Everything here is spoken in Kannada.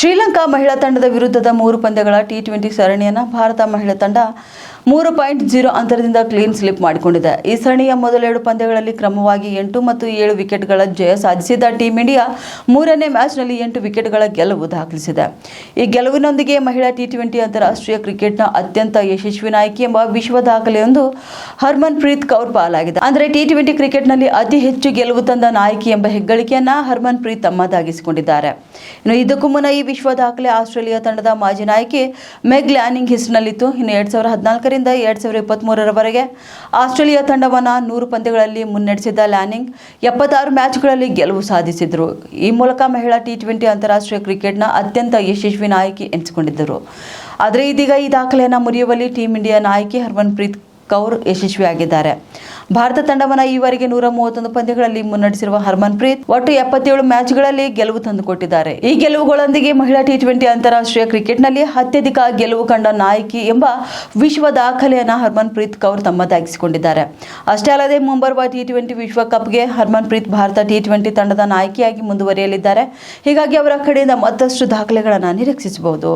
ಶ್ರೀಲಂಕಾ ಮಹಿಳಾ ತಂಡದ ವಿರುದ್ಧದ ಮೂರು ಪಂದ್ಯಗಳ ಟಿ ಟ್ವೆಂಟಿ ಸರಣಿಯನ್ನು ಭಾರತ ಮಹಿಳಾ ತಂಡ ಮೂರು ಪಾಯಿಂಟ್ ಜೀರೋ ಅಂತರದಿಂದ ಕ್ಲೀನ್ ಸ್ಲಿಪ್ ಮಾಡಿಕೊಂಡಿದೆ. ಈ ಸರಣಿಯ ಮೊದಲೆರಡು ಪಂದ್ಯಗಳಲ್ಲಿ ಕ್ರಮವಾಗಿ ಎಂಟು ಮತ್ತು ಏಳು ವಿಕೆಟ್ಗಳ ಜಯ ಸಾಧಿಸಿದ ಟೀಂ ಇಂಡಿಯಾ ಮೂರನೇ ಮ್ಯಾಚ್ನಲ್ಲಿ ಎಂಟು ವಿಕೆಟ್ಗಳ ಗೆಲುವು ದಾಖಲಿಸಿದೆ. ಈ ಗೆಲುವಿನೊಂದಿಗೆ ಮಹಿಳಾ ಟಿ ಟ್ವೆಂಟಿ ಅಂತಾರಾಷ್ಟ್ರೀಯ ಕ್ರಿಕೆಟ್ನ ಅತ್ಯಂತ ಯಶಸ್ವಿ ನಾಯಕಿ ಎಂಬ ವಿಶ್ವ ದಾಖಲೆಯೊಂದು ಹರ್ಮನ್ ಪ್ರೀತ್ ಕೌರ್ ಪಾಲಾಗಿದೆ. ಅಂದರೆ ಟಿ ಟ್ವೆಂಟಿ ಕ್ರಿಕೆಟ್ನಲ್ಲಿ ಅತಿ ಹೆಚ್ಚು ಗೆಲುವು ತಂದ ನಾಯಕಿ ಎಂಬ ಹೆಗ್ಗಳಿಕೆಯನ್ನು ಹರ್ಮನ್ ಪ್ರೀತ್ ತಮ್ಮದಾಗಿಸಿಕೊಂಡಿದ್ದಾರೆ. ಇನ್ನು ಇದಕ್ಕೂ ಮುನ್ನ ಈ ವಿಶ್ವ ದಾಖಲೆ ಆಸ್ಟ್ರೇಲಿಯಾ ತಂಡದ ಮಾಜಿ ನಾಯಕಿ ಮೆಗ್ ಲ್ಯಾನಿಂಗ್ ಹೆಸರಿನಲ್ಲಿತ್ತು. ಇನ್ನು ಎರಡ್ ಸಾವಿರದ ಹದಿನಾಲ್ಕರಿಂದ ಎರಡ್ ಸಾವಿರದ ಇಪ್ಪತ್ತ್ಮೂರರವರೆಗೆ ಆಸ್ಟ್ರೇಲಿಯಾ ತಂಡವನ್ನು ನೂರು ಪಂದ್ಯಗಳಲ್ಲಿ ಮುನ್ನಡೆಸಿದ ಲ್ಯಾನಿಂಗ್ ಎಪ್ಪತ್ತಾರು ಮ್ಯಾಚ್ಗಳಲ್ಲಿ ಗೆಲುವು ಸಾಧಿಸಿದರು. ಈ ಮೂಲಕ ಮಹಿಳಾ ಟಿ ಟ್ವೆಂಟಿ ಅಂತಾರಾಷ್ಟ್ರೀಯ ಕ್ರಿಕೆಟ್ನ ಅತ್ಯಂತ ಯಶಸ್ವಿ ನಾಯಕಿ ಎನಿಸಿಕೊಂಡಿದ್ದರು. ಆದರೆ ಇದೀಗ ಈ ದಾಖಲೆಯನ್ನು ಮುರಿಯುವಲ್ಲಿ ಟೀಂ ಇಂಡಿಯಾ ನಾಯಕಿ ಹರ್ಮನ್ಪ್ರೀತ್ ಕೌರ್ ಯಶಸ್ವಿಯಾಗಿದ್ದಾರೆ. ಭಾರತ ತಂಡವನ್ನು ಈವರೆಗೆ ನೂರ ಮೂವತ್ತೊಂದು ಪಂದ್ಯಗಳಲ್ಲಿ ಮುನ್ನಡೆಸಿರುವ ಹರ್ಮನ್ಪ್ರೀತ್ ಒಟ್ಟು ಎಪ್ಪತ್ತೇಳು ಮ್ಯಾಚ್ಗಳಲ್ಲಿ ಗೆಲುವು ತಂದುಕೊಟ್ಟಿದ್ದಾರೆ. ಈ ಗೆಲುವುಗಳೊಂದಿಗೆ ಮಹಿಳಾ ಟಿ ಟ್ವೆಂಟಿ ಅಂತಾರಾಷ್ಟ್ರೀಯ ಕ್ರಿಕೆಟ್ನಲ್ಲಿ ಅತ್ಯಧಿಕ ಗೆಲುವು ಕಂಡ ನಾಯಕಿ ಎಂಬ ವಿಶ್ವ ದಾಖಲೆಯನ್ನು ಹರ್ಮನ್ಪ್ರೀತ್ ಕೌರ್ ತಮ್ಮದಾಗಿಸಿಕೊಂಡಿದ್ದಾರೆ. ಅಷ್ಟೇ ಅಲ್ಲದೆ ಮುಂಬರುವ ಟಿ ಟ್ವೆಂಟಿ ವಿಶ್ವಕಪ್ಗೆ ಹರ್ಮನ್ಪ್ರೀತ್ ಭಾರತ ಟಿ ಟ್ವೆಂಟಿ ತಂಡದ ನಾಯಕಿಯಾಗಿ ಮುಂದುವರಿಯಲಿದ್ದಾರೆ. ಹೀಗಾಗಿ ಅವರ ಕಡೆಯಿಂದ ಮತ್ತಷ್ಟು ದಾಖಲೆಗಳನ್ನು ನಿರೀಕ್ಷಿಸಬಹುದು.